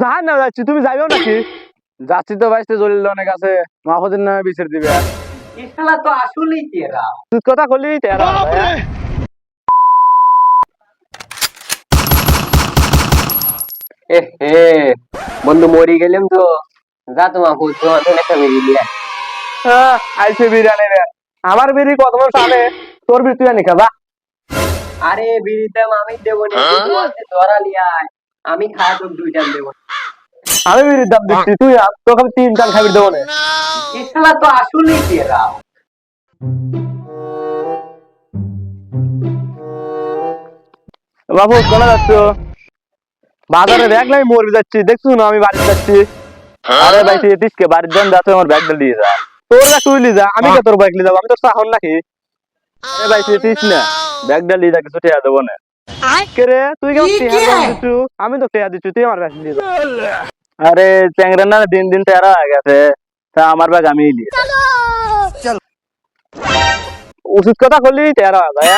জাহান না যাচ্ছি তুমি যাইও নাকি? যাচ্ছি তো বাইসতে জলিল অনেক আছে। মাহফুজের নামে বিচার দিবে। ইসলা তো আসলেই তেরা। তুই কথা তেরা বন্ধু মরি গেলাম তো। যা তোমার ভূত তোমার একটা বেরিয়ে দিয়ে হ্যাঁ আইছে বিরিয়ানি রে। আমার বিড়ি কত বছর আনে তোর বিড়ি তুই আনি খাবা আরে বিড়িতে আমি দেবো না। তুই আছে ধরা লিয়ায় আমি খাওয়া তোর দুইটা দেবো। আমি বিড়ির দাম দিচ্ছি তুই তোকে আমি তিন টান খাবি দেবো না। ইসলা তো আসলেই তেরা বাবু কোনে যাচ্ছ। বাজারে ব্যাগ নাই মরবি যাচ্ছি দেখছ না আমি বাড়ি যাচ্ছি। আরে ভাই তুই এতিস কে বাড়ির জন যাচ্ছে আমার ব্যাগটা দিয়ে যা। তোর ব্যাগ তুই লিয়ে যা আমি কে তোর ব্যাগ লিয়ে যাব? আমি তোর সাহন নাকি। আরে ভাই তুই এতিস না ব্যাগটা লিয়ে যা কিছু টেয়া দেবো না। কে রে? তুই কেমন টেয়া দিচ্ছু? আমি তো টেয়া দিচ্ছু তুই আমার ব্যাগ আরে চ্যাংরা না দিন দিন টেরা হয়ে গেছে। তা আমার ব্যাগ আমি চল। ওষুধ কথা করলি টেরা হয়ে যায়?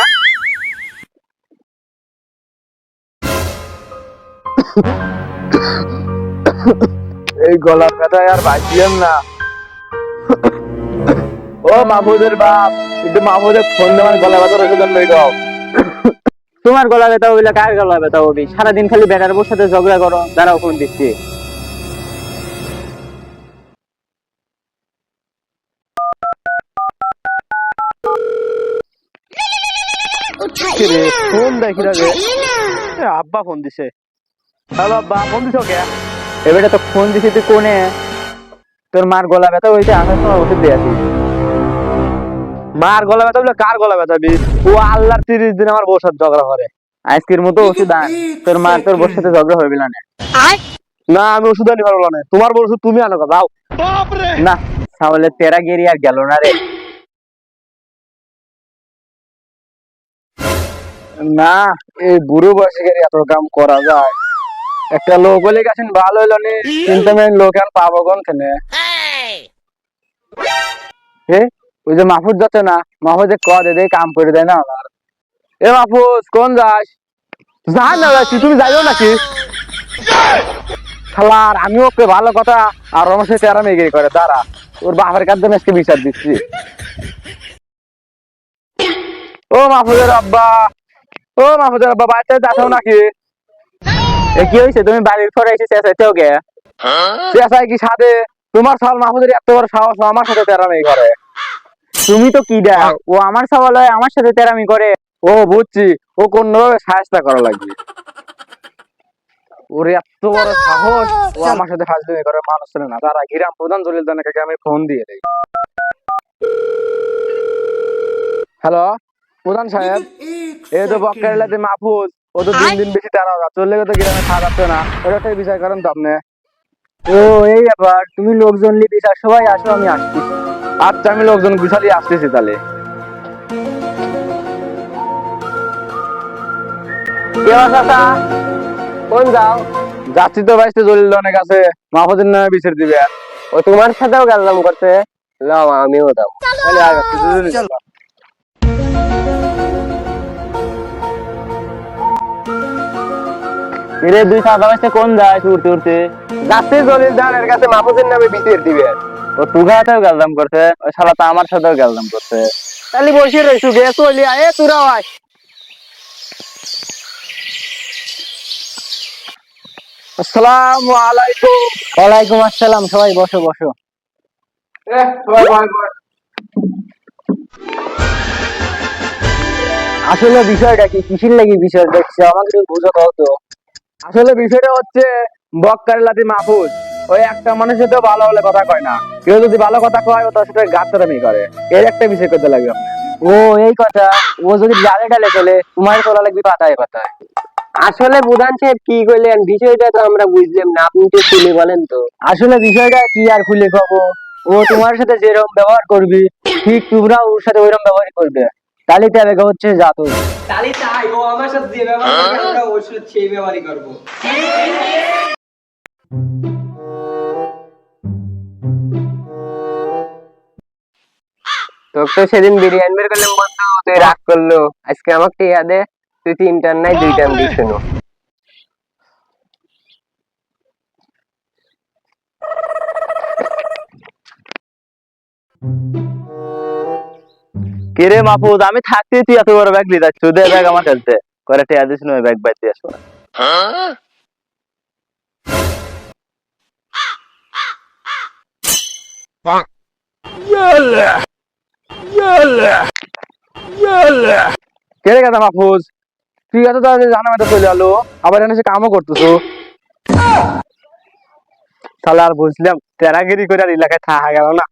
এই গলার ব্যথায় আর বাঁচলাম না। ও মাহফুজের বাপ একটু মাহফুজের ফোন দেওয়ার গলা ব্যথা রেখে দেন লই দাও তোমার গলা ব্যথা হইলে কার গলা ব্যথা হবে? সারাদিন খালি বেটার বউর সাথে ঝগড়া করো। দাঁড়াও ফোন দিচ্ছি। ফোন দেখি রে আব্বা ফোন দিছে। হ্যালো আব্বা ফোন দিছো কে? এবারে তো ফোন দিছি তুই কোনে? তোর মার গলা ব্যথা হইতে আসার সময় ওষুধ দিয়ে আসিস। মার গলা ব্যথা বলে কার গলা ব্যথা বি? ও আল্লাহর তিরিশ দিন আমার বউ সাথে ঝগড়া করে। আজকের মতো ওষুধ আন তোর মার তোর বউর সাথে ঝগড়া হবে না না। আমি ওষুধ আনি পারব না। তোমার বড় ওষুধ তুমি আনো যাও। না তাহলে তেরা গেরি আর গেল না রে। না এই বুড়ো বয়সে গেলে এত কাম করা যায়। একটা লোক বলে গেছেন ভালো হইল নি। কিন্তু আমি লোক আর পাবো কোন থেকে ওই যে মাহফুজ যাচ্ছে না মাহফুজ ক দে দে কাম করে দেয় না এ মাহফুজ কোন যাস? যা না যাচ্ছি তুমি যাইও নাকি? খালার আমি ওকে ভালো কথা আর আমার সাথে আরামে এগিয়ে করে দাঁড়া। ওর বাপের কাছে আজকে বিচার দিচ্ছি। ও মাহফুজের আব্বা ও মাহফুজের আব্বা বাড়িতে যাচ্ছ নাকি? এ কি হয়েছে? তুমি বাড়ির পরে এসে চেঁচাইছো কে? চেঁচাই কি সাথে তোমার সাল মাহফুজের এত বড় সাহস আমার সাথে তেরামি করে। তুমি তো কি দেখ? ও আমার সওয়াল হয় আমার সাথে তেরামি করে। ও বুঝছি ও কোনভাবে সাহায্য করা লাগবে। ওর এত বড় সাহস। ও আমার সাথে ফাজলামি করে মানুষ ছিল না। তারা গ্রাম প্রধান জলিল দানাকে আমি ফোন দিয়ে দেই। হ্যালো প্রধান সাহেব? এই তো বক্কারিলাতে মাহফুজ। ও তো দিন দিন বেশি তারা চললে তো গ্রামে খাওয়া যাচ্ছে না। ওটাই বিচার করেন তো আপনি। ও এই ব্যাপার। তুমি লোকজন লি বিচার সবাই আসো আমি আসছি। আচ্ছা আমি লোকজন গুছালি আসতেছি তাহলে। কোন যাও? যাচ্ছি তো ভাই জলিল অনেক আছে মাহফুজের নামে বিচার দিবে। ও তোমার সাথেও গেলাম করতে? লাও আমিও যাব। তাহলে এরে দুই সাদা কোন যায় উড়তে উড়তে যাচ্ছি জলিল দানের কাছে মাহফুজের নামে বিচার দিবে। ও তুগা হাতেও গেলাম করতে ওই শালা তো আমার সাথেও গেলাম করতে তাহলে বসে রইছু গে চলি আয় আয়। আসসালামু আলাইকুম। ওয়ালাইকুম আসসালাম সবাই বসো বসো। আসলে বিষয়টা কি? কিসের লাগি বিষয় দেখছ? আমাকে বুঝো কও তো আসলে বিষয়টা হচ্ছে বক্কারিলাতি মাহফুজ। ওই একটা মানুষের তো ভালো হলে কথা কয় না। কেউ যদি ভালো কথা কয় তার সাথে গাত্তারামি করে। এর একটা বিষয় করতে লাগবে ও এই কথা। ও যদি ডালে ডালে চলে তোমার তোলা লাগবে পাতায় পাতায়। আসলে প্রধান সাহেব কি করলেন বিষয়টা তো আমরা বুঝলাম না। আপনি তো খুলে বলেন তো। আসলে বিষয়টা কি আর খুলে কব? ও তোমার সাথে যেরকম ব্যবহার করবি ঠিক তোমরা ওর সাথে ওইরকম ব্যবহার করবে। তালিতে আবেগ হচ্ছে জাত তাই ও আমার সাথে যে ব্যবহার হ্যাঁ? সেই ব্যবহারই তোকে তো সেদিন বিরিয়ানি বের করলাম বন্ধু তুই রাগ করল। আজকে আমাকে ইয়াদে দে তুই তিনটার নাই দুই দিয়ে শুনো। thank you রে মাহফুজ আমি থাকতে তুই এত বড় ব্যাগ দে ব্যাগ আমার কাছে করে টেয়া দিস নয় ব্যাগ বাইতে আসব। না কথা তুই জানা আবার করতেছো? তাহলে আর বুঝলাম, তেরাগিরি করে আর এলাকায় থাকা গেল না।